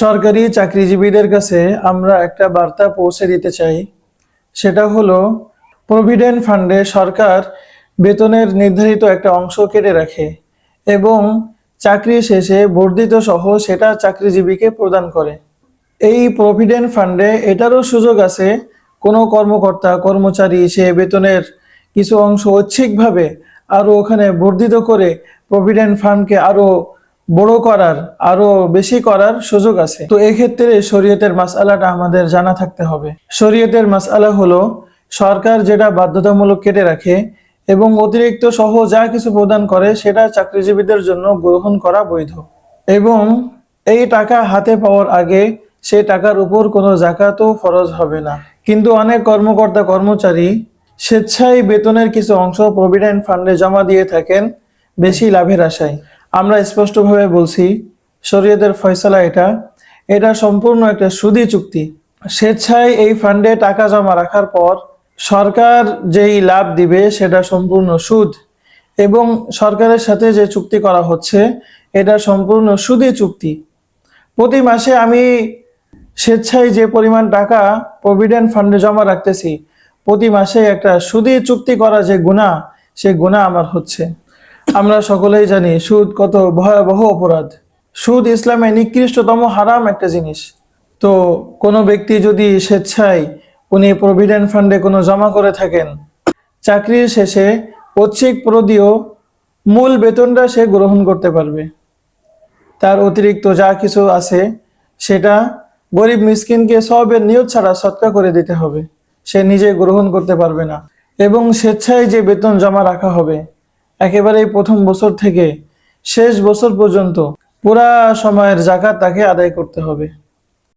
সরকারি চাকরিজীবীদের কাছে আমরা একটা বার্তা পৌঁছে দিতে চাই। সেটা হলো প্রভিডেন্ট ফান্ডে সরকার বেতনের নির্ধারিত একটা অংশ কেটে রাখে এবং চাকরি শেষে বর্ধিত সহ সেটা চাকরিজীবীকে প্রদান করে। এই প্রভিডেন্ট ফান্ডে এটারও সুযোগ আছে, কোনো কর্মকর্তা, কর্মচারী সে বেতনের কিছু অংশ ঐচ্ছিকভাবে আরও ওখানে বর্ধিত করে প্রভিডেন্ট ফান্ডকে আরও বড় করার, আরও বেশি করার সুযোগ আছে। তো এক্ষেত্রে শরীয়তের মাসআলাটা আমাদের জানা থাকতে হবে। শরীয়তের মাসআলা হলো, সরকার যেটা বাধ্যতামূলক কেটে রাখে এবং অতিরিক্ত সহ যা কিছু প্রদান করে সেটা চাকরিজীবীদের জন্য গ্রহণ করা বৈধ। এবং এই টাকা হাতে পাওয়ার আগে সেই টাকার উপর কোনো জাকাতও ফরজ হবে না। কিন্তু অনেক কর্মকর্তা কর্মচারী স্বেচ্ছায় বেতনের কিছু অংশ প্রভিডেন্ট ফান্ডে জমা দিয়ে থাকেন, বেশি লাভের আশায়। আমরা স্পষ্টভাবে বলছি, শরীয়তের ফয়সালা এটা। এটা সম্পূর্ণ একটা সুদী চুক্তি। স্বেচ্ছায় এই ফান্ডে টাকা জমা রাখার পর সরকার যেই লাভ দিবে সেটা সম্পূর্ণ সুদ। এবং সরকারের সাথে যে চুক্তি করা হচ্ছে, এটা সম্পূর্ণ সুদী চুক্তি। প্রতি মাসে আমি স্বেচ্ছায় যে পরিমাণ টাকা প্রভিডেন্ট ফান্ডে জমা রাখতেছি, প্রতি মাসে একটা সুদী চুক্তি করা যে গুণা সে গুণা আমার হচ্ছে। আমরা সকলেই জানি সুদ কত ভয়াবহ অপরাধ। সুদ ইসলামে নিকৃষ্টতম হারাম একটা জিনিস। তো কোনো ব্যক্তি যদি স্বেচ্ছায় উনি প্রভিডেন্ট ফান্ডে কোনো জমা করে থাকেন, চাকরির শেষে ঐচ্ছিক প্রদীয় মূল বেতনটা সে গ্রহণ করতে পারবে। তার অতিরিক্ত যা কিছু আছে, সেটা গরিব মিসকিনকে সবের নিয়ত ছাড়া সৎকা করে দিতে হবে। সে নিজে গ্রহণ করতে পারবে না। এবং স্বেচ্ছায় যে বেতন জমা রাখা হবে একেবারে প্রথম বছর থেকে শেষ বছর পর্যন্ত পুরা সময়ের জাকাত তাকে আদায় করতে হবে।